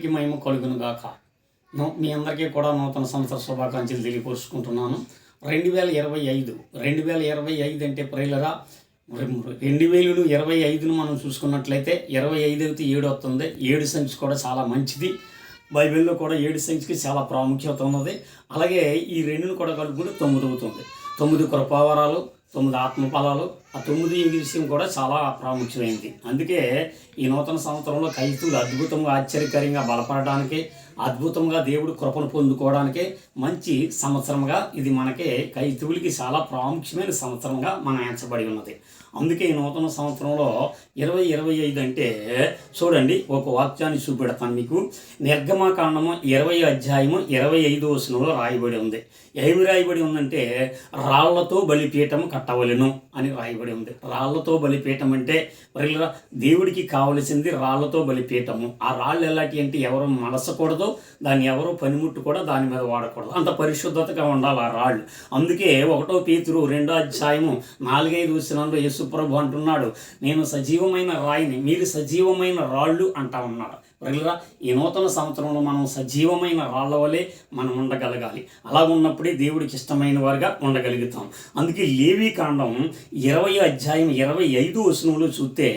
దేవునికి మహిమ కలుగును గాక. మీ అందరికీ కూడా నూతన సంవత్సర శుభాకాంక్షలు తెలియపరుచుకుంటున్నాను. రెండు వేల ఇరవై ఐదు రెండు వేల ఇరవై ఐదు అంటే ప్రియులరా రెండు వేలు ఇరవై ఐదును మనం చూసుకున్నట్లయితే ఇరవై ఐదు అయితే ఏడు వస్తుంది ఏడు సంఖ్య కూడా చాలా మంచిది. బైబిల్లో కూడా ఏడు సంఖ్యకి చాలా ప్రాముఖ్యత ఉన్నది. అలాగే ఈ రెండును కూడా కలుపుకుంటే తొమ్మిది అవుతుంది తొమ్మిది కృపావరాలు తొమ్మిది ఆత్మఫలాలు ఆ తొమ్మిది విషయం కూడా చాలా ప్రాముఖ్యమైంది అందుకే ఈ నూతన సంవత్సరంలో క్రైస్తువులు అద్భుతంగా ఆశ్చర్యకరంగా బలపడడానికి అద్భుతంగా దేవుడు కృపను పొందుకోవడానికి మంచి సంవత్సరంగా ఇది మనకి క్రైస్తవులకి చాలా ప్రాముఖ్యమైన సంవత్సరంగా మనం ఎంచబడి ఉన్నది. అందుకే ఈ నూతన సంవత్సరంలో ఇరవై ఇరవై ఐదు అంటే చూడండి ఒక వాక్యాన్ని చూపెడతాను మీకు. నిర్గమకాండము ఇరవై అధ్యాయము ఇరవై ఐదో వచనంలో రాయబడి ఉంది. ఏమి రాయబడి ఉందంటే రాళ్ళతో బలిపీఠం కట్టవలెను అని రాయబడి ఉంది. రాళ్ళతో బలిపీఠం అంటే మరి దేవుడికి కావలసింది రాళ్ళతో బలిపీఠము. ఆ రాళ్ళు ఎలాంటి అంటే ఎవరు మలసకూడదు దాన్ని ఎవరు పనిముట్టు కూడా దాని మీద వాడకూడదు. అంత పరిశుద్ధతగా ఉండాలి ఆ రాళ్ళు. అందుకే ఒకటో పీతురు రెండో అధ్యాయము నాలుగైదు వచనంలో యేసుప్రభు అంటున్నాడు. నేను సజీవమైన రాయిని మీరు సజీవమైన రాళ్ళు అంటా ఉన్నాడు ప్రజల ఈ నూతన సంవత్సరంలో మనం సజీవమైన రాళ్ళ వలె మనం ఉండగలగాలి. అలా ఉన్నప్పుడే దేవుడికి ఇష్టమైన వారిగా ఉండగలుగుతాం. అందుకే లేవి కాండం ఇరవై అధ్యాయం ఇరవై ఐదు వచనంలో చూస్తే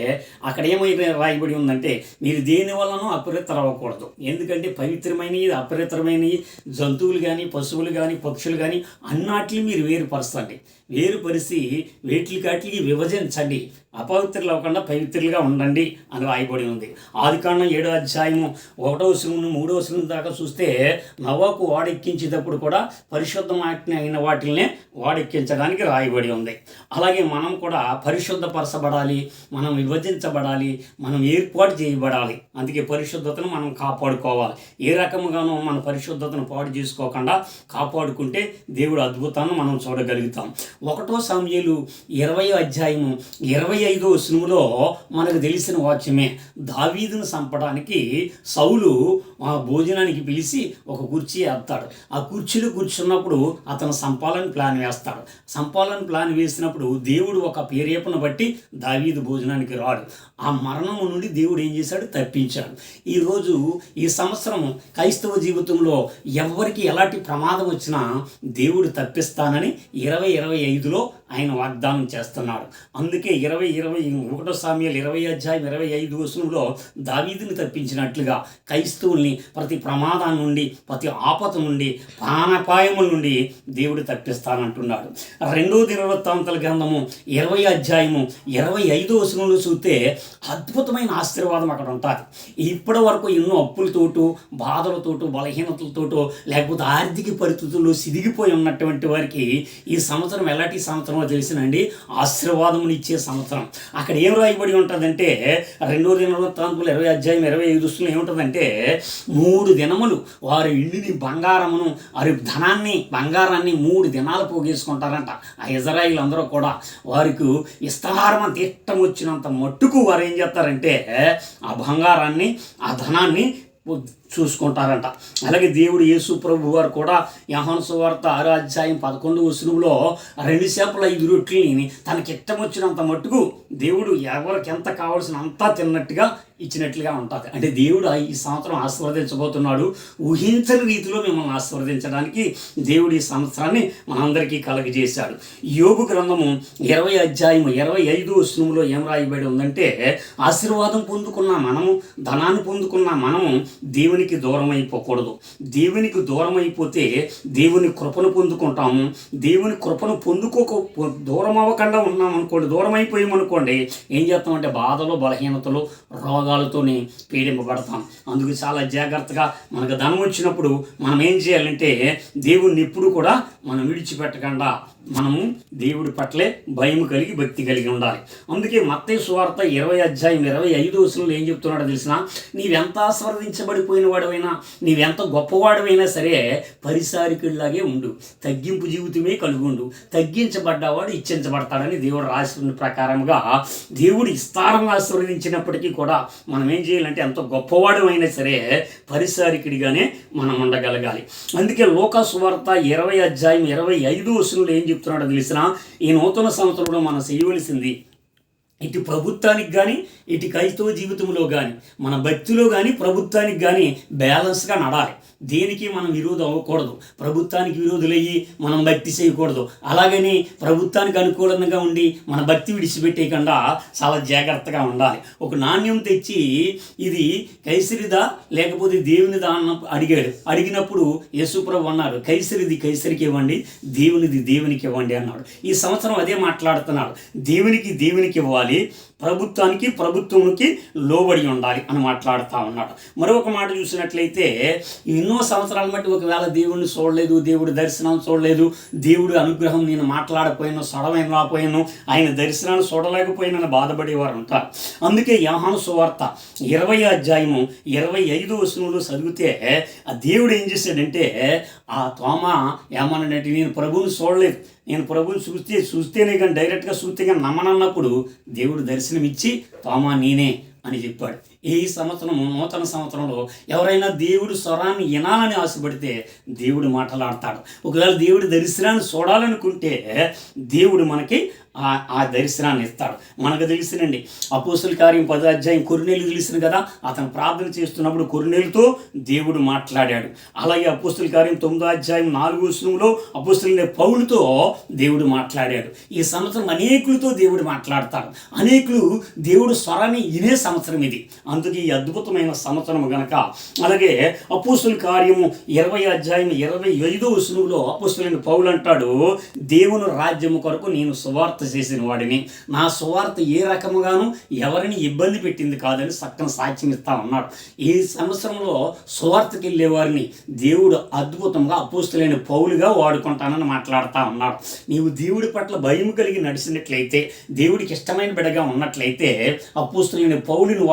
అక్కడ ఏమైతే రాయబడి ఉందంటే మీరు దేని వలన అపవిత్ర అవ్వకూడదు ఎందుకంటే పవిత్రమైనవి అపవిత్రమైనవి జంతువులు కానీ పశువులు కానీ పక్షులు కానీ అన్నాటిని మీరు వేరుపరచండి. వేరుపరిచి వేటికి కాటికి విభజించండి. అపవిత్రులు అవ్వకుండా పవిత్రులుగా ఉండండి అని రాయబడి ఉంది. ఆది ఏడో అధ్యాయము ఒకటో వచనం మూడో వచనం దాకా చూస్తే నవ్వకు వాడెక్కించేటప్పుడు కూడా పరిశుద్ధమైన అయిన వాటిల్నే వాడెక్కించడానికి రాయబడి ఉంది. అలాగే మనం కూడా పరిశుద్ధపరచబడాలి మనం విభజించబడాలి మనం ఏర్పాటు చేయబడాలి. అందుకే పరిశుద్ధతను మనం కాపాడుకోవాలి. ఏ రకముగానో మన పరిశుద్ధతను పాడు చేసుకోకుండా కాపాడుకుంటే దేవుడు అద్భుతాన్ని మనం చూడగలుగుతాం. ఒకటో సమయలు ఇరవై అధ్యాయము ఇరవై ఐదో వచనములో మనకు తెలిసిన వాక్యమే దావీదును చంపడానికి సౌలు భోజనానికి పిలిచి ఒక కుర్చీ వేస్తాడు ఆ కుర్చీలో కూర్చున్నప్పుడు అతను సంపాలని ప్లాన్ వేస్తాడు. సంపాలని ప్లాన్ వేసినప్పుడు దేవుడు ఒక పేరేపను బట్టి దావీదు భోజనానికి రాడు. ఆ మరణము నుండి దేవుడు ఏం చేశాడు? తప్పించాడు. ఈరోజు ఈ సంవత్సరం క్రైస్తవ జీవితంలో ఎవరికి ఎలాంటి ప్రమాదం వచ్చినా దేవుడు తప్పిస్తానని ఇరవై ఇరవై ఐదులో ఆయన వాగ్దానం చేస్తున్నాడు. అందుకే ఇరవై ఇరవై ఒకటో సామ్యాలు ఇరవై అధ్యాయం ఇరవై ఐదు వచనంలో దావీదుని తప్పించినట్లుగా క్రైస్తవుల్ని ప్రతి ప్రమాదం నుండి ప్రతి ఆపద నుండి ప్రాణపాయముల నుండి దేవుడు తప్పిస్తానంటున్నాడు. రెండో దినవృత్తాంతల గ్రంథము ఇరవై అధ్యాయము ఇరవై ఐదో వచనంలో చూస్తే అద్భుతమైన ఆశీర్వాదం అక్కడ ఉంటుంది. ఇప్పటి వరకు ఎన్నో అప్పులతోటో బాధలతోటో బలహీనతలతోటో లేకపోతే ఆర్థిక పరిస్థితుల్లో సిదిగిపోయి ఉన్నటువంటి వారికి ఈ సంవత్సరం ఎలాంటి సంవత్సరం సంవత్సరంలో తెలిసినండి ఆశీర్వాదం ఇచ్చే సంవత్సరం. అక్కడ ఏం రాయబడి ఉంటుందంటే రెండో దినవృత్తాంతులు ఇరవై అధ్యాయం ఇరవై ఐదు దుస్తులు ఏముంటుందంటే మూడు దినములు వారి ఇంటిని బంగారమును వారి ధనాన్ని బంగారాన్ని మూడు దినాలు పోగేసుకుంటారంట. ఆ ఇజ్రాయిల్ అందరూ కూడా వారికి విస్తారమ తీర్థం వచ్చినంత మట్టుకు వారు ఏం చేస్తారంటే ఆ బంగారాన్ని ఆ ధనాన్ని చూసుకుంటారంట. అలాగే దేవుడు యేసు ప్రభు వారు కూడా యహాను సువార్త ఆరో అధ్యాయం పదకొండు వచనంలో రెండు చేపల ఐదు రొట్టెలని తనకి ఇష్టం వచ్చినంత మట్టుకు దేవుడు ఎవరికి ఎంత కావాల్సిన అంతా తిన్నట్టుగా ఇచ్చినట్లుగా ఉంటుంది. అంటే దేవుడు ఈ సంవత్సరం ఆశీర్వదించబోతున్నాడు. ఊహించని రీతిలో మిమ్మల్ని ఆశీర్వదించడానికి దేవుడు ఈ సంవత్సరాన్ని మనందరికీ కలగజేశాడు. యోగు గ్రంథము ఇరవై అధ్యాయం ఇరవై ఐదు వచనంలో ఏం రాయబడి ఉందంటే ఆశీర్వాదం పొందుకున్న మనము ధనాన్ని పొందుకున్న మనము దేవునికి దూరం అయిపోకూడదు దేవునికి దూరం అయిపోతే దేవుని కృపను పొందుకుంటాము. దేవుని కృపను పొందుకోక దూరం అవ్వకుండా ఉన్నాం అనుకోండి దూరం అయిపోయామనుకోండి ఏం చేస్తామంటే బాధలు బలహీనతలు రోగాలతోనే పీడింపబడతాం. అందుకు చాలా జాగ్రత్తగా మనకు ధనం వచ్చినప్పుడు మనం ఏం చేయాలంటే దేవుణ్ణి ఎప్పుడు కూడా మనం విడిచిపెట్టకుండా మనము దేవుడి పట్లే భయం కలిగి భక్తి కలిగి ఉండాలి. అందుకే మత్తయి సువార్త ఇరవై అధ్యాయం ఇరవై ఐదు వచనంలో ఏం చెప్తున్నాడో తెలిసిన నీవెంత ఆస్వర్దించబడిపోయిన వాడవైనా నీవెంత గొప్పవాడవైనా సరే పరిసారికుడిలాగే ఉండు. తగ్గింపు జీవితమే కలిగి ఉండు తగ్గించబడ్డవాడు ఇచ్చించబడతాడని దేవుడు రాసిన ప్రకారంగా దేవుడు ఇస్తారంగా ఆశీర్వదించినప్పటికీ కూడా మనం ఏం చేయాలంటే ఎంత గొప్పవాడమైనా సరే పరిసారికుడిగానే మనం ఉండగలగాలి. అందుకే లోక సువార్త ఇరవై అధ్యాయం ఇరవై ఐదు వచనంలో ఏం చెప్తున్నాడో తెలిసిన ఈ నూతన సంవత్సరంలో మనం చేయవలసింది ఇటు ప్రభుత్వానికి కానీ ఇటు క్రైస్తవ జీవితంలో కానీ మన భక్తిలో కానీ ప్రభుత్వానికి కానీ బ్యాలెన్స్గా నడాలి. దేనికి మనం విరోధం అవ్వకూడదు. ప్రభుత్వానికి విరోధులయ్యి మనం భక్తి చేయకూడదు. అలాగని ప్రభుత్వానికి అనుకూలంగా ఉండి మన భక్తి విడిచిపెట్టేయకుండా చాలా జాగ్రత్తగా ఉండాలి. ఒక నాణ్యం తెచ్చి ఇది కైసరిదా లేకపోతే దేవునిదా అన్న అడిగాడు. అడిగినప్పుడు యేసుప్రభు అన్నారు కైసరిది కైసరికి ఇవ్వండి దేవునిది దేవునికి ఇవ్వండి అన్నాడు. ఈ సంవత్సరం అదే మాట్లాడుతున్నాడు. దేవునికి దేవునికి ఇవ్వాలి ప్రభుత్వానికి ప్రభుత్వంకి లోబడి ఉండాలి అని మాట్లాడుతూ ఉన్నాడు. మరొక మాట చూసినట్లయితే ఎన్నో సంవత్సరాల బట్టి ఒకవేళ దేవుడిని చూడలేదు దేవుడి దర్శనం చూడలేదు దేవుడి అనుగ్రహం నేను మాట్లాడపోయాను సడమైన రాపోయాను ఆయన దర్శనాన్ని చూడలేకపోయానని బాధపడేవారు ఉంటారు. అందుకే యహాను సువార్త ఇరవై అధ్యాయము ఇరవై ఐదు వచనంలో చదివితే ఆ దేవుడు ఏం చేశాడంటే ఆ తోమ ఏమన్నాడంటే నేను ప్రభువుని చూడలేదు నేను ప్రభువుని చూస్తే చూస్తేనే కానీ డైరెక్ట్గా చూస్తే కానీ నమ్మనన్నప్పుడు దేవుడు దర్శనమిచ్చి తోమా నేనే అని చెప్పాడు. ఈ సంవత్సరం నూతన సంవత్సరంలో ఎవరైనా దేవుడు స్వరాన్ని వినాలని ఆశపడితే దేవుడు మాట్లాడతాడు. ఒకవేళ దేవుడి దర్శనాన్ని చూడాలనుకుంటే దేవుడు మనకి ఆ ఆ దర్శనాన్ని ఇస్తాడు. మనకు తెలిసినండి అపోసుల కార్యం పదో అధ్యాయం కొరినేలు తెలిసిన కదా? అతను ప్రార్థన చేస్తున్నప్పుడు కొరినేలుతో దేవుడు మాట్లాడాడు. అలాగే అపోస్తుల కార్యం తొమ్మిదో అధ్యాయం నాలుగో శ్రమంలో అపోస్తుల పౌలతో దేవుడు మాట్లాడాడు. ఈ సంవత్సరం అనేకులతో దేవుడు మాట్లాడతాడు. అనేకులు దేవుడు స్వరాన్ని వినే సంవత్సరం ఇది. అందుకే ఈ అద్భుతమైన సంవత్సరం గనక అలాగే అపూసుల కార్యము ఇరవై అధ్యాయం ఇరవై ఐదో వచనంలో అపూసులైన పౌలు అంటాడు దేవుని రాజ్యము కొరకు నేను సువార్త చేసిన వాడిని. నా సువార్త ఏ రకముగాను ఎవరిని ఇబ్బంది పెట్టింది కాదని సక్కన సాక్ష్యం ఇస్తా ఉన్నాడు. ఈ సంవత్సరంలో సువార్తకి వెళ్ళే వారిని దేవుడు అద్భుతంగా అపూస్తులైన పౌలుగా వాడుకుంటానని మాట్లాడుతూ ఉన్నాడు. నీవు దేవుడి పట్ల భయం కలిగి నడిచినట్లయితే దేవుడికి ఇష్టమైన బిడగా ఉన్నట్లయితే అపోస్తులైన పౌలుని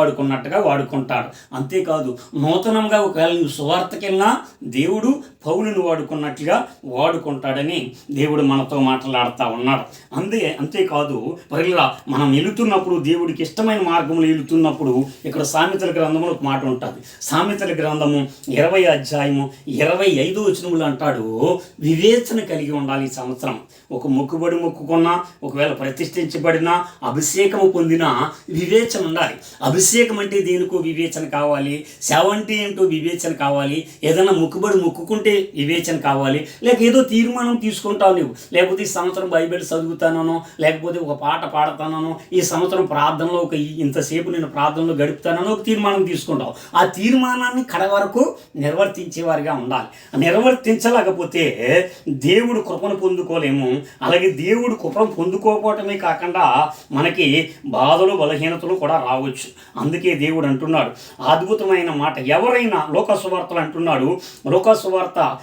వాడుకున్నట్టుగా వాడుకుంటాడు. అంతేకాదు నూతనంగా ఒకవేళ నువ్వు సువార్తకెళ్ళినా దేవుడు పౌలుని వాడుకున్నట్లుగా వాడుకుంటాడని దేవుడు మనతో మాట్లాడుతూ ఉన్నాడు. అందే అంతేకాదు పరిలా మనం వెళుతున్నప్పుడు దేవుడికి ఇష్టమైన మార్గంలో వెళుతున్నప్పుడు ఇక్కడ సామెతల గ్రంథంలో ఒక మాట ఉంటుంది. సామెతల గ్రంథము ఇరవై అధ్యాయము ఇరవై ఐదు వచనములు అంటాడు వివేచన కలిగి ఉండాలి ఈ సంవత్సరం. ఒక మొక్కుబడి మొక్కుకున్నా ఒకవేళ ప్రతిష్ఠించబడినా అభిషేకము పొందినా వివేచన ఉండాలి. అభిషేకం అంటే దేనికో వివేచన కావాలి? సేవ అంటే ఏంటో వివేచన కావాలి? ఏదైనా మొక్కుబడి మొక్కుకుంటే వివేచన కావాలి? లేక ఏదో తీర్మానం తీసుకుంటావు నువ్వు లేకపోతే ఈ సంవత్సరం బైబిల్ చదువుతానో లేకపోతే ఒక పాట పాడతానో ఈ సంవత్సరం ప్రార్థనలో ఒక ఇంతసేపు నేను ప్రార్థనలో గడుపుతానో ఒక తీర్మానం తీసుకుంటావు. ఆ తీర్మానాన్ని కడ వరకు నిర్వర్తించేవారిగా ఉండాలి. నిర్వర్తించలేకపోతే దేవుడు కృపను పొందుకోలేము. అలాగే దేవుడు కృపను పొందుకోకపోవటమే కాకుండా మనకి బాధలు బలహీనతలు కూడా రావచ్చు. అందుకే దేవుడు అంటున్నాడు. అద్భుతమైన మాట. ఎవరైనా లోకసువార్తలు అంటున్నాడు. లోకసువార్త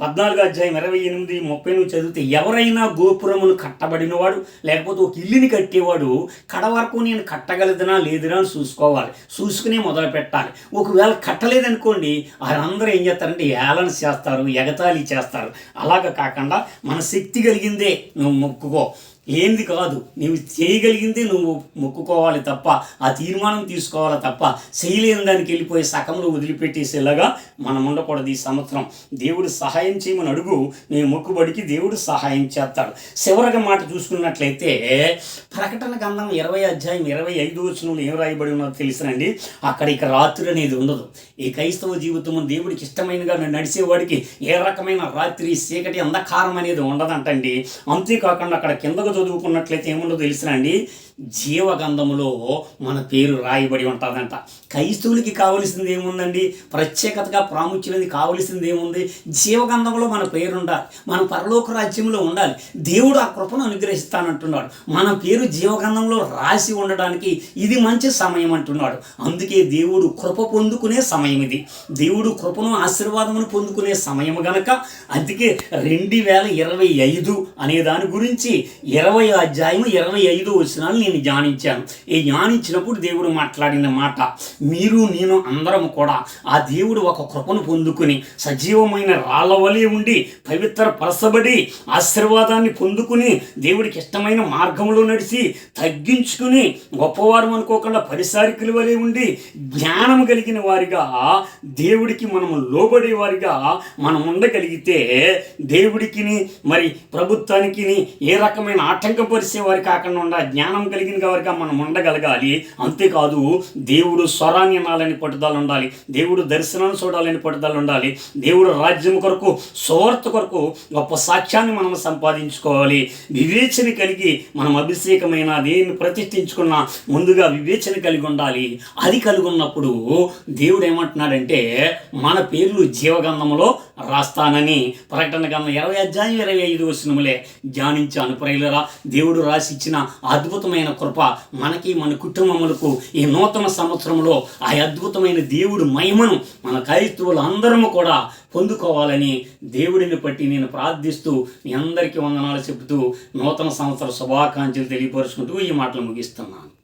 పద్నాలుగు అధ్యాయం ఇరవై ఎనిమిది ముప్పై నుంచి చదివితే ఎవరైనా గోపురమును కట్టబడినవాడు లేకపోతే ఒక ఇల్లుని కట్టేవాడు కడ వరకు నేను కట్టగలదనా లేదునా అని చూసుకోవాలి. చూసుకునే మొదలు పెట్టాలి. ఒకవేళ కట్టలేదనుకోండి వారందరూ ఏం చేస్తారంటే ఏలన చేస్తారు ఎగతాళి చేస్తారు. అలాగ కాకుండా మన శక్తి కలిగిందే. నువ్వు మొక్కుకో. ఏంది కాదు. నువ్వు చేయగలిగింది నువ్వు మొక్కుకోవాలి తప్ప ఆ తీర్మానం తీసుకోవాలి తప్ప చేయలేని దానికి వెళ్ళిపోయి సకంలో వదిలిపెట్టేసేలాగా మనం ఉండకూడదు ఈ సంవత్సరం. దేవుడు సహాయం చేయమని అడుగు నీ మొక్కుబడికి దేవుడు సహాయం చేస్తాడు. చివరగా మాట చూసుకున్నట్లయితే ప్రకటన గంధం ఇరవై అధ్యాయం ఇరవై ఐదు వచనంలో ఏం రాయబడి ఉన్నదో తెలుసునండి. అక్కడ ఇక రాత్రి అనేది ఉండదు. ఈ క్రైస్తవ జీవితం దేవుడికి ఇష్టమైనగా నడిచేవాడికి ఏ రకమైన రాత్రి చీకటి అంధకారం అనేది ఉండదంటండి. అంతేకాకుండా అక్కడ కిందకు చదువుకున్నట్లయితే ఏముండదో తెలుసునండి జీవగంధములో మన పేరు రాయబడి ఉంటుందంట. క్రైస్తవులకి కావలసింది ఏముందండి? ప్రత్యేకతగా ప్రాముఖ్యమైనది కావలసింది ఏముంది? జీవగంధంలో మన పేరు ఉండాలి మన పరలోక రాజ్యంలో ఉండాలి. దేవుడు ఆ కృపను అనుగ్రహిస్తానంటున్నాడు. మన పేరు జీవగంధంలో రాసి ఉండడానికి ఇది మంచి సమయం అంటున్నాడు. అందుకే దేవుడు కృప పొందుకునే సమయం ఇది. దేవుడు కృపను ఆశీర్వాదమును పొందుకునే సమయం గనక అందుకే రెండు వేల ఇరవై ఐదు అనే దాని గురించి ఇరవై అధ్యాయం ఇరవై ఐదు వచనాలు నేను ధ్యానించాను. ఈ ధ్యానించినప్పుడు దేవుడు మాట్లాడిన మాట మీరు నేను అందరం కూడా ఆ దేవుడు ఒక కృపను పొందుకుని సజీవమైన రాళ్ళ వలె ఉండి పవిత్ర పరసబడి ఆశీర్వాదాన్ని పొందుకుని దేవుడికి ఇష్టమైన మార్గంలో నడిచి తగ్గించుకుని గొప్పవారు అనుకోకుండా పరిసారికుల వలె ఉండి జ్ఞానం కలిగిన వారిగా దేవుడికి మనము లోబడే వారిగా మనం ఉండగలిగితే దేవుడికిని మరి ప్రభుత్వానికి ఏ రకమైన ఆటంకపరిచే వారి కాకుండా జ్ఞానం కలిగిన వారిగా మనం ఉండగలగాలి. అంతేకాదు దేవుడు స్వరాన్ని అనాలని పట్టుదల ఉండాలి. దేవుడు దర్శనాన్ని చూడాలని పట్టుదల ఉండాలి. దేవుడు రాజ్యం కొరకు సువార్త కొరకు గొప్ప సాక్ష్యాన్ని మనం సంపాదించుకోవాలి. వివేచన కలిగి మనం అభిషేకమైన దేన్ని ప్రతిష్ఠించుకున్న ముందుగా వివేచన కలిగి ఉండాలి. అది కలిగి ఉన్నప్పుడు దేవుడు ఏమంటున్నాడంటే మన పేర్లు జీవగంధంలో రాస్తానని ప్రకటన గంధం ఇరవై అధ్యాయం ఇరవై ఐదు వచనములే ధ్యానించాను. ప్రియులరా దేవుడు రాసిచ్చిన అద్భుతమైన కృప మనకి మన కుటుంబములకు ఈ నూతన సంవత్సరంలో ఆ అద్భుతమైన దేవుడు మహిమను మన క్రైస్తవులు అందరము కూడా పొందుకోవాలని దేవుడిని బట్టి నేను ప్రార్థిస్తూ మీ అందరికీ వందనాలు చెబుతూ నూతన సంవత్సర శుభాకాంక్షలు తెలియపరుచుకుంటూ ఈ మాటలు ముగిస్తున్నాను.